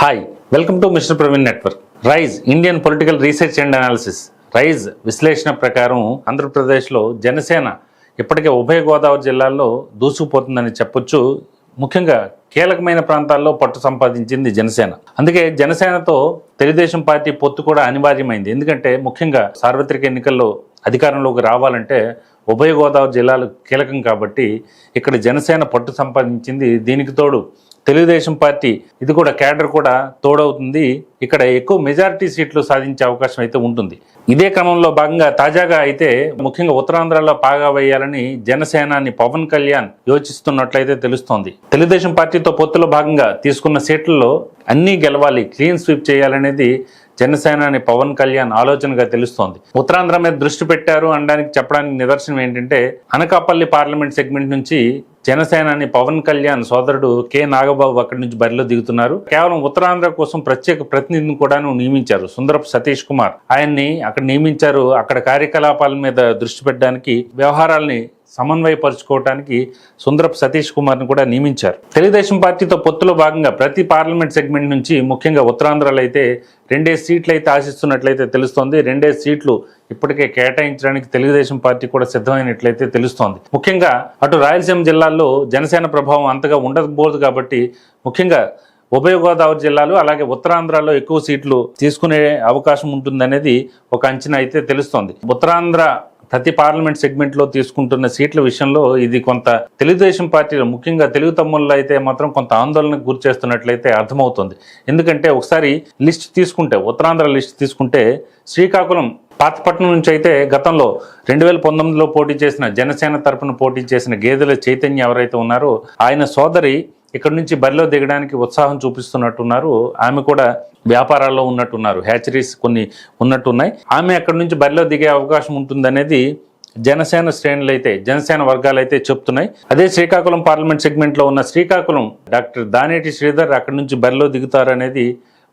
Hi welcome to mister Praveen network rise Indian political research and analysis rise విశ్లేషణ ప్రకారం ఆంధ్రప్రదేశ్లో జనసేన ఇప్పటికే ఉభయ గోదావరి జిల్లాల్లో దూసుకుపోతుందని చెప్పొచ్చు. ముఖ్యంగా కీలకమైన ప్రాంతాల్లో పట్టు సంపాదించింది జనసేన. అందుకే జనసేనతో తెలుగుదేశం పార్టీ పొత్తు కూడా అనివార్యమైంది. ఎందుకంటే ముఖ్యంగా సార్వత్రిక ఎన్నికల్లో అధికారంలోకి రావాలంటే ఉభయ గోదావరి జిల్లాలు కీలకం కాబట్టి ఇక్కడ జనసేన పట్టు సంపాదించింది దీనికి తోడు తెలుగుదేశం పార్టీ. ఇది కూడా క్యాడర్ కూడా తోడవుతుంది. ఇక్కడ ఎక్కువ మెజారిటీ సీట్లు సాధించే అవకాశం అయితే ఉంటుంది. ఇదే క్రమంలో భాగంగా తాజాగా అయితే ముఖ్యంగా ఉత్తరాంధ్రలో పాగా వేయాలని జనసేనాని పవన్ కళ్యాణ్ యోచిస్తున్నట్లయితే తెలుస్తోంది. తెలుగుదేశం పార్టీతో పొత్తులో భాగంగా తీసుకున్న సీట్లలో అన్నీ గెలవాలి క్లీన్ స్వీప్ చేయాలనేది జనసేనాని పవన్ కళ్యాణ్ ఆలోచనగా తెలుస్తోంది. ఉత్తరాంధ్ర మీద దృష్టి పెట్టారు అనడానికి చెప్పడానికి నిదర్శనం ఏంటంటే అనకాపల్లి పార్లమెంట్ సెగ్మెంట్ నుంచి జనసేనాని పవన్ కళ్యాణ్ సోదరుడు కె. నాగబాబు అక్కడి నుంచి బరిలో దిగుతున్నారు. కేవలం ఉత్తరాంధ్ర కోసం ప్రత్యేక ప్రతినిధిని కూడా నియమించారు సుందరపు సతీష్ కుమార్. ఆయన్ని అక్కడ నియమించారు. అక్కడ కార్యకలాపాల మీద దృష్టి పెట్టడానికి వ్యవహారాల్ని సమన్వయపరుచుకోవడానికి సుందరపు సతీష్ కుమార్ని కూడా నియమించారు. తెలుగుదేశం పార్టీతో పొత్తులో భాగంగా ప్రతి పార్లమెంట్ సెగ్మెంట్ నుంచి ముఖ్యంగా ఉత్తరాంధ్రలో అయితే రెండే సీట్లు అయితే ఆశిస్తున్నట్లయితే తెలుస్తోంది. రెండే సీట్లు ఇప్పటికే కేటాయించడానికి తెలుగుదేశం పార్టీ కూడా సిద్ధమైనట్లయితే తెలుస్తోంది. ముఖ్యంగా అటు రాయలసీమ జిల్లాల్లో జనసేన ప్రభావం అంతగా ఉండకపోదు కాబట్టి ముఖ్యంగా ఉభయ గోదావరి జిల్లాలు అలాగే ఉత్తరాంధ్రలో ఎక్కువ సీట్లు తీసుకునే అవకాశం ఉంటుందనేది ఒక అంచనా అయితే తెలుస్తోంది. ఉత్తరాంధ్ర ప్రతి పార్లమెంట్ సెగ్మెంట్లో తీసుకుంటున్న సీట్ల విషయంలో ఇది కొంత తెలుగుదేశం పార్టీలో ముఖ్యంగా తెలుగు తమ్ముళ్ళు అయితే మాత్రం కొంత ఆందోళనకు గురి చేస్తున్నట్లయితే అర్థమవుతుంది. ఎందుకంటే ఒకసారి లిస్ట్ తీసుకుంటే ఉత్తరాంధ్ర లిస్ట్ తీసుకుంటే శ్రీకాకుళం పాతపట్నం నుంచి అయితే గతంలో రెండు వేల పంతొమ్మిదిలో పోటీ చేసిన జనసేన తరపున పోటీ చేసిన గేదెల చైతన్య ఎవరైతే ఉన్నారో ఆయన సోదరి ఇక్కడ నుంచి బరిలో దిగడానికి ఉత్సాహం చూపిస్తున్నట్టున్నారు. ఆమె కూడా వ్యాపారాల్లో ఉన్నట్టున్నారు. హ్యాచరీస్ కొన్ని ఉన్నట్టున్నాయి. ఆమె అక్కడ నుంచి బరిలో దిగే అవకాశం ఉంటుందనేది జనసేన శ్రేణులు అయితే జనసేన వర్గాలు అయితే చెప్తున్నాయి. అదే శ్రీకాకుళం పార్లమెంట్ సెగ్మెంట్లో ఉన్న శ్రీకాకుళం డాక్టర్ దానేటి శ్రీధర్ అక్కడి నుంచి బరిలో దిగుతారనేది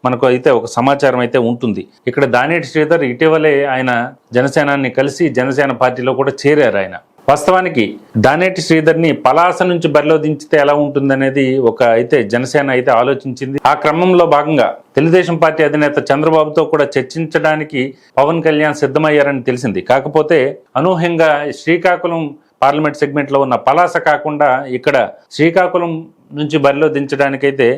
మనకు అయితే ఒక సమాచారం అయితే ఉంటుంది. ఇక్కడ దానేటి శ్రీధర్ ఇటీవలే ఆయన జనసేనాన్ని కలిసి జనసేన పార్టీలో కూడా చేరారు ఆయన. వాస్తవానికి దానేటి శ్రీధర్ని పలాస నుంచి బరిలో దించితే ఎలా ఉంటుందనేది ఒక అయితే జనసేన అయితే ఆలోచించింది. ఆ క్రమంలో భాగంగా తెలుగుదేశం పార్టీ అధినేత చంద్రబాబుతో కూడా చర్చించడానికి పవన్ కళ్యాణ్ సిద్ధమయ్యారని తెలిసింది. కాకపోతే అనూహ్యంగా శ్రీకాకుళం పార్లమెంట్ సెగ్మెంట్లో ఉన్న పలాస కాకుండా ఇక్కడ శ్రీకాకుళం నుంచి బరిలో దించడానికైతే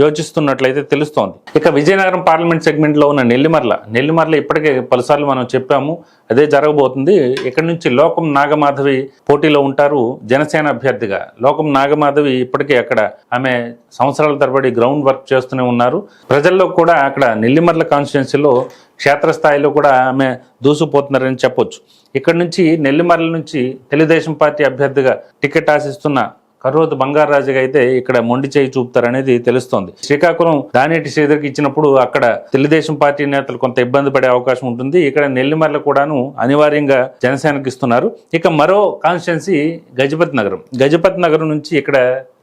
యోచిస్తున్నట్లయితే తెలుస్తోంది. ఇక విజయనగరం పార్లమెంట్ సెగ్మెంట్లో ఉన్న నెల్లిమర్ల నెల్లిమర్ల ఇప్పటికే పలుసార్లు మనం చెప్పాము అదే జరగబోతుంది. ఇక్కడ నుంచి లోకం నాగమాధవి పోటీలో ఉంటారు జనసేన అభ్యర్థిగా. లోకం నాగమాధవి ఇప్పటికే అక్కడ ఆమె సంవత్సరాల తరబడి గ్రౌండ్ వర్క్ చేస్తూనే ఉన్నారు. ప్రజల్లో కూడా అక్కడ నెల్లిమర్ల కాన్స్టిట్యున్సీలో క్షేత్రస్థాయిలో కూడా ఆమె దూసుకుపోతున్నారని చెప్పొచ్చు. ఇక్కడ నుంచి నెల్లిమర్ల నుంచి తెలుగుదేశం పార్టీ అభ్యర్థిగా టికెట్ ఆశిస్తున్న కర్రోతు బంగారాజుగా అయితే ఇక్కడ మొండి చేయి చూపుతారనేది తెలుస్తోంది. శ్రీకాకుళం దానేటి శ్రీధర్కి ఇచ్చినప్పుడు అక్కడ తెలుగుదేశం పార్టీ నేతలు కొంత ఇబ్బంది పడే అవకాశం ఉంటుంది. ఇక్కడ నెల్లిమర్ల కూడాను అనివార్యంగా జనసేనకి ఇస్తున్నారు. ఇక మరో కాన్స్టిట్యున్సీ గజపతి నగరం. గజపతి నగరం నుంచి ఇక్కడ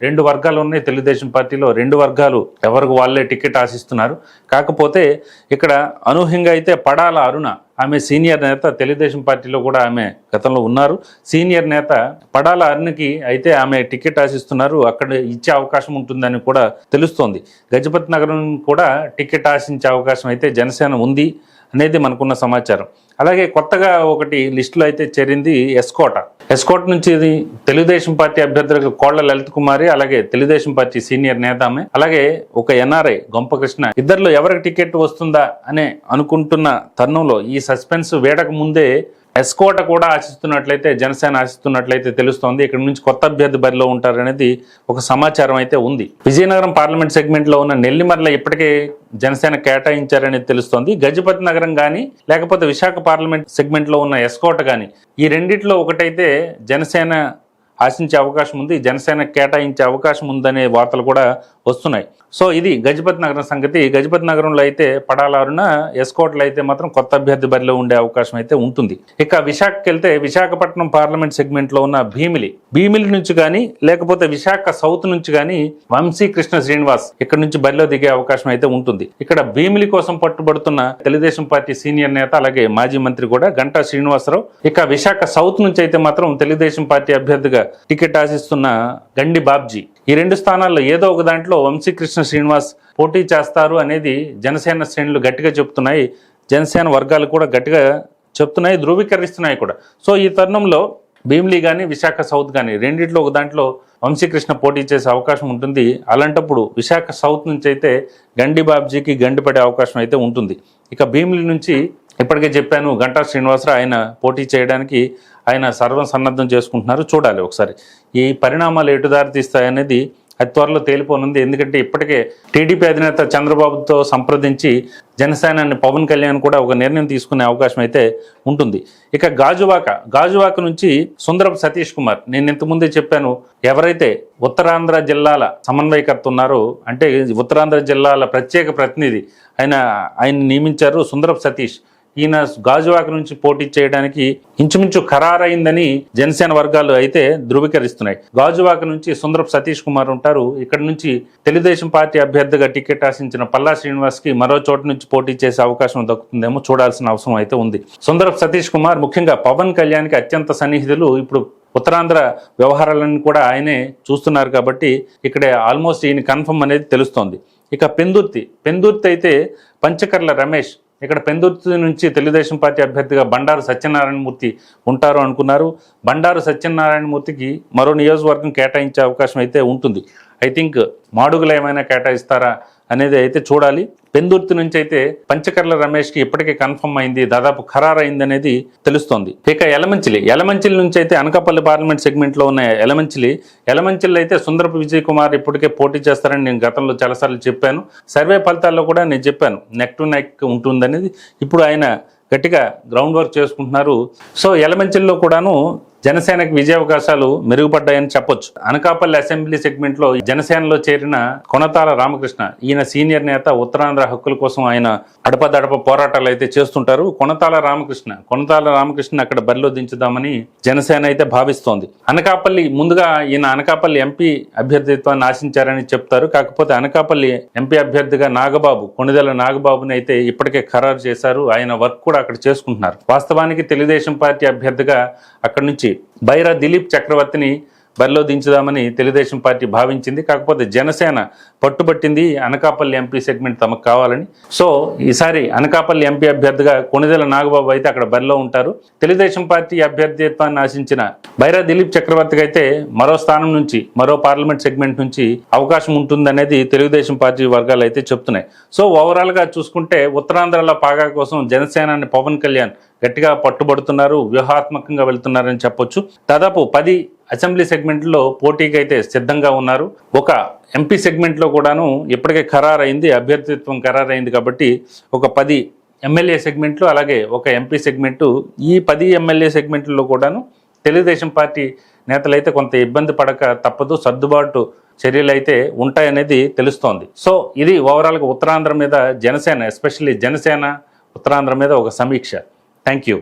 రెండు వర్గాలు ఉన్నాయి. తెలుగుదేశం పార్టీలో రెండు వర్గాలు ఎవరికి వాళ్ళే టికెట్ ఆశిస్తున్నారు. కాకపోతే ఇక్కడ అనూహ్యంగా అయితే పడాల అరుణ ఆమె సీనియర్ నేత తెలుగుదేశం పార్టీలో కూడా ఆమె గతంలో ఉన్నారు. సీనియర్ నేత పడాల అరుణకి అయితే ఆమె టికెట్ ఆశిస్తున్నారు. అక్కడ ఇచ్చే అవకాశం ఉంటుందని కూడా తెలుస్తోంది. గజపతి నగరం కూడా టికెట్ ఆశించే అవకాశం అయితే జనసేన ఉంది అనేది మనకున్న సమాచారం. అలాగే కొత్తగా ఒకటి లిస్టులో అయితే చేరింది ఎస్కోట. ఎస్కోట్ నుంచి ఇది తెలుగుదేశం పార్టీ అభ్యర్థులకు కోళ్ళ లలిత్ కుమారి అలాగే తెలుగుదేశం పార్టీ సీనియర్ నేత ఆమె అలాగే ఒక ఎన్ఆర్ఐ గొంపకృష్ణ. ఇద్దరిలో ఎవరికి టికెట్ వస్తుందా అనే అనుకుంటున్న తరుణంలో ఈ సస్పెన్స్ వేడక ముందే ఎస్కోట కూడా ఆశిస్తున్నట్లయితే జనసేన ఆశిస్తున్నట్లయితే తెలుస్తోంది. ఇక్కడ నుంచి కొత్త అభ్యర్థి బరిలో ఉంటారనేది ఒక సమాచారం అయితే ఉంది. విజయనగరం పార్లమెంట్ సెగ్మెంట్లో ఉన్న నెల్లిమర్ల ఇప్పటికే జనసేన కేటాయించారనేది తెలుస్తోంది. గజపతి నగరం కానీ లేకపోతే విశాఖ పార్లమెంట్ సెగ్మెంట్లో ఉన్న ఎస్కోట కానీ ఈ రెండిట్లో ఒకటైతే జనసేన ఆశించే అవకాశం ఉంది జనసేన కేటాయించే అవకాశం ఉందనే వార్తలు కూడా వస్తున్నాయి. సో ఇది గజపతి నగరం సంగతి. గజపతి నగరంలో అయితే పడాలారున ఎస్కోట్లో అయితే మాత్రం కొత్త అభ్యర్థి బరిలో ఉండే అవకాశం అయితే ఉంటుంది. ఇక విశాఖకి వెళ్తే విశాఖపట్నం పార్లమెంట్ సెగ్మెంట్లో ఉన్న భీమిలి. భీమిలి నుంచి కానీ లేకపోతే విశాఖ సౌత్ నుంచి కానీ వంశీ కృష్ణ శ్రీనివాస్ ఇక్కడ నుంచి బరిలో దిగే అవకాశం అయితే ఉంటుంది. ఇక్కడ భీమిలి కోసం పట్టుబడుతున్న తెలుగుదేశం పార్టీ సీనియర్ నేత అలాగే మాజీ మంత్రి కూడా గంటా శ్రీనివాసరావు. ఇక విశాఖ సౌత్ నుంచి అయితే మాత్రం తెలుగుదేశం పార్టీ అభ్యర్థిగా టికెట్ ఆశిస్తున్న గండి బాబ్జీ. ఈ రెండు స్థానాల్లో ఏదో ఒక దాంట్లో వంశీకృష్ణ శ్రీనివాస్ పోటీ చేస్తారు అనేది జనసేన శ్రేణులు గట్టిగా చెప్తున్నాయి. జనసేన వర్గాలు కూడా గట్టిగా చెప్తున్నాయి ధృవీకరిస్తున్నాయి కూడా. సో ఈ తరుణంలో భీమ్లీ కానీ విశాఖ సౌత్ కానీ రెండిట్లో ఒక దాంట్లో వంశీకృష్ణ పోటీ చేసే అవకాశం ఉంటుంది. అలాంటప్పుడు విశాఖ సౌత్ నుంచి అయితే గండి బాబ్జీకి గండి పడే అవకాశం అయితే ఉంటుంది. ఇక భీమ్లీ నుంచి ఇప్పటికే చెప్పాను గంటా శ్రీనివాసరావు ఆయన పోటీ చేయడానికి ఆయన సర్వం సన్నద్ధం చేసుకుంటున్నారు. చూడాలి ఒకసారి. ఈ పరిణామాలు ఎటు దారితీస్తాయనేది అతి త్వరలో తేలిపోనుంది. ఎందుకంటే ఇప్పటికే టీడీపీ అధినేత చంద్రబాబుతో సంప్రదించి జనసేనాన్ని పవన్ కళ్యాణ్ కూడా ఒక నిర్ణయం తీసుకునే అవకాశం అయితే ఉంటుంది. ఇక గాజువాక. గాజువాక నుంచి సుందరపు సతీష్ కుమార్. నేను ఇంతకుముందే చెప్పాను ఎవరైతే ఉత్తరాంధ్ర జిల్లాల సమన్వయకర్త ఉన్నారో అంటే ఉత్తరాంధ్ర జిల్లాల ప్రత్యేక ప్రతినిధి ఆయన ఆయన నియమించారు సుందరపు సతీష్. ఈయన గాజువాక నుంచి పోటీ చేయడానికి ఇంచుమించు ఖరారైందని జనసేన వర్గాలు అయితే ధృవీకరిస్తున్నాయి. గాజువాక నుంచి సుందరపు సతీష్ కుమార్ ఉంటారు. ఇక్కడ నుంచి తెలుగుదేశం పార్టీ అభ్యర్థిగా టికెట్ ఆశించిన పల్లా శ్రీనివాస్కి మరో చోట నుంచి పోటీ చేసే అవకాశం దక్కుతుందేమో చూడాల్సిన అవసరం అయితే ఉంది. సుందరపు సతీష్ కుమార్ ముఖ్యంగా పవన్ కళ్యాణ్కి అత్యంత సన్నిహితులు. ఇప్పుడు ఉత్తరాంధ్ర వ్యవహారాలను కూడా ఆయనే చూస్తున్నారు కాబట్టి ఇక్కడ ఆల్మోస్ట్ ఈయన కన్ఫర్మ్ అనేది తెలుస్తోంది. ఇక పెందుర్తి. పెందుర్తి అయితే పంచకర్ల రమేష్ ఇక్కడ పెందుర్తి నుంచి తెలుగుదేశం పార్టీ అభ్యర్థిగా బండారు సత్యనారాయణమూర్తి ఉంటారు అనుకున్నారు. బండారు సత్యనారాయణమూర్తికి మరో నియోజకవర్గం కేటాయించే అవకాశం అయితే ఉంటుంది. ఐ థింక్ మాడుగులు ఏమైనా కేటాయిస్తారా అనేది అయితే చూడాలి. పెందుర్తి నుంచి అయితే పంచకర్ల రమేష్కి ఇప్పటికే కన్ఫర్మ్ అయింది దాదాపు ఖరారైంది అనేది తెలుస్తోంది. ఇక ఎలమంచిలి ఎలమంచిలి నుంచి అయితే అనకాపల్లి పార్లమెంట్ సెగ్మెంట్లో ఉన్న ఎలమంచిలి ఎలమంచిలి అయితే సుందరపు విజయ్ కుమార్ ఇప్పటికే పోటీ చేస్తారని నేను గతంలో చాలాసార్లు చెప్పాను. సర్వే ఫలితాల్లో కూడా నేను చెప్పాను నెక్ టు నెక్ ఉంటుందనేది. ఇప్పుడు ఆయన గట్టిగా గ్రౌండ్ వర్క్ చేసుకుంటున్నారు. సో ఎలమంచిల్లో కూడాను జనసేనకి విజయ అవకాశాలు మెరుగుపడ్డాయని చెప్పొచ్చు. అనకాపల్లి అసెంబ్లీ సెగ్మెంట్లో జనసేనలో చేరిన కొనతాల రామకృష్ణ ఈయన సీనియర్ నేత ఉత్తరాంధ్ర హక్కుల కోసం ఆయన అడపదడప పోరాటాలు అయితే చేస్తుంటారు. కొనతాల రామకృష్ణ కొనతాల రామకృష్ణ అక్కడ బరిలో దించుదామని జనసేన అయితే భావిస్తోంది. అనకాపల్లి ముందుగా ఈయన అనకాపల్లి ఎంపీ అభ్యర్థిత్వాన్ని ఆశించారని చెప్తారు. కాకపోతే అనకాపల్లి ఎంపీ అభ్యర్థిగా నాగబాబు కొణిదెల నాగబాబుని అయితే ఇప్పటికే ఖరారు చేశారు. ఆయన వర్క్ కూడా అక్కడ చేసుకుంటున్నారు. వాస్తవానికి తెలుగుదేశం పార్టీ అభ్యర్థిగా అక్కడి నుంచి బైరా దిలీప్ చక్రవర్తిని బరిలో దించుదామని తెలుగుదేశం పార్టీ భావించింది. కాకపోతే జనసేన పట్టుబట్టింది. అనకాపల్లి ఎంపీ సెగ్మెంట్ తమకు కావాలని. సో ఈసారి అనకాపల్లి ఎంపీ అభ్యర్థిగా కొణిదెల నాగబాబు అయితే అక్కడ బరిలో ఉంటారు. తెలుగుదేశం పార్టీ అభ్యర్థిత్వాన్ని ఆశించిన బైరా దిలీప్ చక్రవర్తికి అయితే మరో స్థానం నుంచి మరో పార్లమెంట్ సెగ్మెంట్ నుంచి అవకాశం ఉంటుందనేది తెలుగుదేశం పార్టీ వర్గాలు అయితే చెప్తున్నాయి. సో ఓవరాల్గా చూసుకుంటే ఉత్తరాంధ్రలో పాగా కోసం జనసేనాన్ని పవన్ కళ్యాణ్ గట్టిగా పట్టుబడుతున్నారు వ్యూహాత్మకంగా వెళ్తున్నారని చెప్పొచ్చు. దాదాపు పది అసెంబ్లీ సెగ్మెంట్లో పోటీకి అయితే సిద్ధంగా ఉన్నారు. ఒక ఎంపీ సెగ్మెంట్లో కూడాను ఇప్పటికే ఖరారైంది అభ్యర్థిత్వం ఖరారైంది కాబట్టి ఒక పది ఎమ్మెల్యే సెగ్మెంట్లు అలాగే ఒక ఎంపీ సెగ్మెంటు. ఈ పది ఎమ్మెల్యే సెగ్మెంట్లో కూడాను తెలుగుదేశం పార్టీ నేతలైతే కొంత ఇబ్బంది పడక తప్పదు సర్దుబాటు చర్యలు అయితే ఉంటాయనేది తెలుస్తోంది. సో ఇది ఓవరాల్గా ఉత్తరాంధ్ర మీద జనసేన ఎస్పెషల్లీ జనసేన ఉత్తరాంధ్ర మీద ఒక సమీక్ష. Thank you